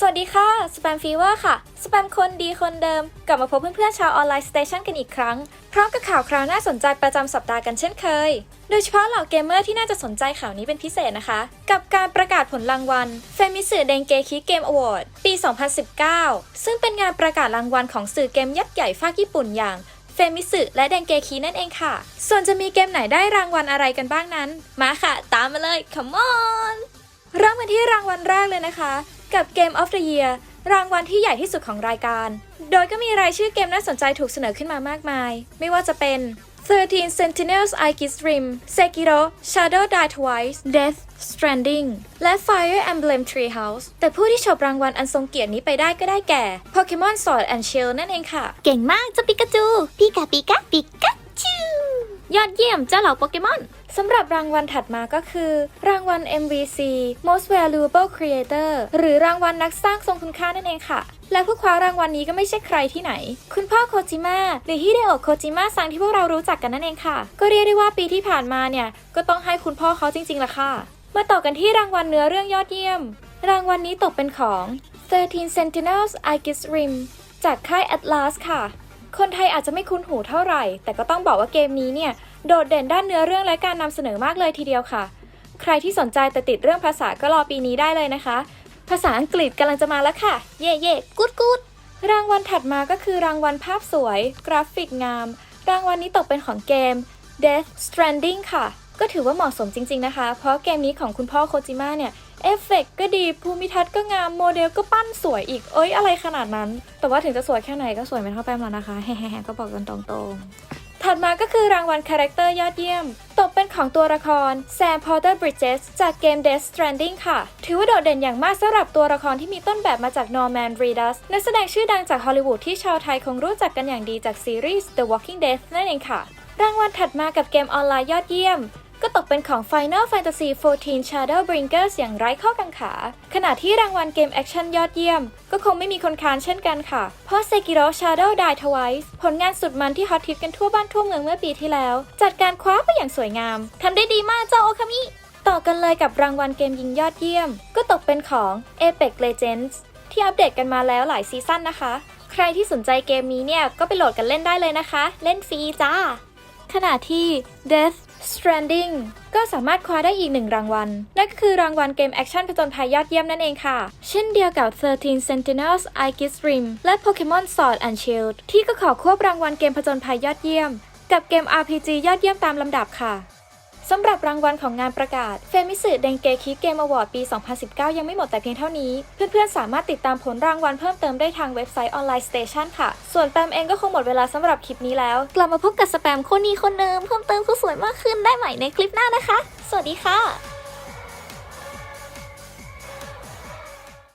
สวัสดีค่ะส p ปมฟีเวอร์ค่ะส p ปมคนดีคนเดิม กลับมาพบเพื่อนๆชาวออนไลน์สเตชันกันอีกครั้ง พร้อมกับข่าวคราวน่าสนใจประจำสัปดาห์กันเช่นเคย โดยเฉพาะเหล่าเกมเมอร์ที่น่าจะสนใจข่าวนี้เป็นพิเศษนะคะ กับการประกาศผลรางวัลเฟมิสึเดงเกคิเกมอวอร์ดปี 2019 ซึ่งเป็นงานประกาศรางวัลของสื่อเกมยักษ์ใหญ่ภาคญี่ปุ่นอย่างเฟมิสึและเดงเกคินั่นเองค่ะ ส่วนจะมีเกมไหนได้รางวัลอะไรกันบ้างนั้น มาค่ะ ตามมาเลย come on เริ่มกันที่รางวัลแรกเลยนะคะ กับ Game of the Year รางวัลที่ใหญ่ที่สุดของรายการ โดยก็มีรายชื่อเกมน่าสนใจถูกเสนอขึ้นมามากมาย ไม่ว่าจะเป็น13 Sentinels I Kiss Rim Sekiro Shadow Die Twice Death Stranding และ Fire Emblem Treehouse แต่ผู้ที่ฉบรางวัลอันทรงเกียรตินี้ไปได้ก็ได้แก่ Pokemon Sword and Shield นั่นเองค่ะ เก่งมากเจ้าปิกาจู ปิกาปิกาปิกาจู ยอดเยี่ยมเจ้าเหล่าโปเกมอน สำหรับรางวัลถัดมาก็คือ รางวัล MVC Most Valuable Creator หรือรางวัลนักสร้างทรงคุณค่านั่นเองค่ะ และผู้คว้ารางวัลนี้ก็ไม่ใช่ใครที่ไหน คุณพ่อโคจิมะหรือฮิเดโอะโคจิมะซังที่พวกเรารู้จักกันนั่นเองค่ะ ก็เรียกได้ว่าปีที่ผ่านมาเนี่ย ก็ต้องให้คุณพ่อเขาจริงๆละค่ะ มาต่อกันที่รางวัลเนื้อเรื่องยอดเยี่ยม รางวัลนี้ตกเป็นของ 13 Sentinels I Kiss Rim จากค่าย Atlas ค่ะ คนไทยอาจจะไม่คุ้นหูเท่าไหร่ แต่ก็ต้องบอกว่าเกมนี้เนี่ย โดดเด่นด้านเนื้อเรื่องและการนำเสนอมากเลยทีเดียวค่ะ ใครที่สนใจแต่ติดเรื่องภาษาก็รอปีนี้ได้เลยนะคะ ภาษาอังกฤษกำลังจะมาแล้วค่ะ เย่เย่กูดกูดรางวัลถัดมาก็คือรางวัลภาพสวย กราฟิกงาม รางวัลนี้ตกเป็นของเกม Death Stranding ค่ะ ก็ถือว่าเหมาะสมจริง ๆนะคะ เพราะเกมนี้ของคุณพ่อโคจิมะเนี่ยเอฟเฟกต์ก็ดีภูมิทัศน์ก็งามโมเดลก็ปั้นสวยอีก เอ้ยอะไรขนาดนั้น แต่ว่าถึงจะสวยแค่ไหนก็สวยไม่เท่าแป้มแล้วนะคะแฮ่ๆก็บอกกันตรงๆ ถัดมาก็คือรางวัลคาแรคเตอร์ยอดเยี่ยม ตกเป็นของตัวละครแซมพอร์เตอร์บริดเจากเกม Death Stranding ค่ะ ถือว่าโดดเด่นอย่างมากสำหรับตัวละครที่มีต้นแบบมาจาก Norman Reedus นักแสดงชื่อดังจากฮอลลีวูดที่ชาวไทยคงรู้จักกันอย่างดีจากซีรีส์ The Walking Dead นั่นเองค่ะ รางวัลถัดมากับเกมออนไลน์ยอดเยี่ยม ก็ตกเป็นของ Final Fantasy 14 Shadowbringers อย่างไร้ข้อกังขา ขณะที่รางวัลเกมแอคชั่นยอดเยี่ยม ก็คงไม่มีคนค้านเช่นกันค่ะ เพราะ Sekiro Shadow Die Twice ผลงานสุดมันที่ฮอตฮิตกันทั่วบ้านทั่วเมืองเมื่อปีที่แล้ว จัดการคว้าไปอย่างสวยงาม ทำได้ดีมากเจ้าโอคามิต่อกันเลยกับรางวัลเกมยิงยอดเยี่ยม ก็ตกเป็นของ Apex Legends ที่อัปเดตกันมาแล้วหลายซีซั่นนะคะ ใครที่สนใจเกมนี้เนี่ยก็ไปโหลดกันเล่นได้เลยนะคะ เล่นฟรีจ้า ขณะที่ Death Stranding ก็สามารถคว้าได้อีกหนึ่งรางวัล นั่นก็คือรางวัลเกมแอคชั่นผจญภัยยอดเยี่ยมนั่นเองค่ะ เช่นเดียวกับ 13 Sentinels I Kiss Rim และ Pokemon Sword and Shield ที่ก็ขอควบรางวัลเกมผจญภัยยอดเยี่ยม กับเกม RPG ยอดเยี่ยมตามลำดับค่ะ สำหรับรางวัลของงานประกาศเฟมิสึเดงเกคิเกมอวอร์ดปี 2019 ยังไม่หมดแต่เพียงเท่านี้ เพื่อนๆ สามารถติดตามผลรางวัลเพิ่มเติมได้ทางเว็บไซต์ออนไลน์สเตชันค่ะ ส่วนแปมเองก็คงหมดเวลาสำหรับคลิปนี้แล้ว กลับมาพบกับสแปมคนนี้คนเดิมเพิ่มเติมผู้สวยมากขึ้นได้ใหม่ในคลิปหน้านะคะ สวัสดีค่ะ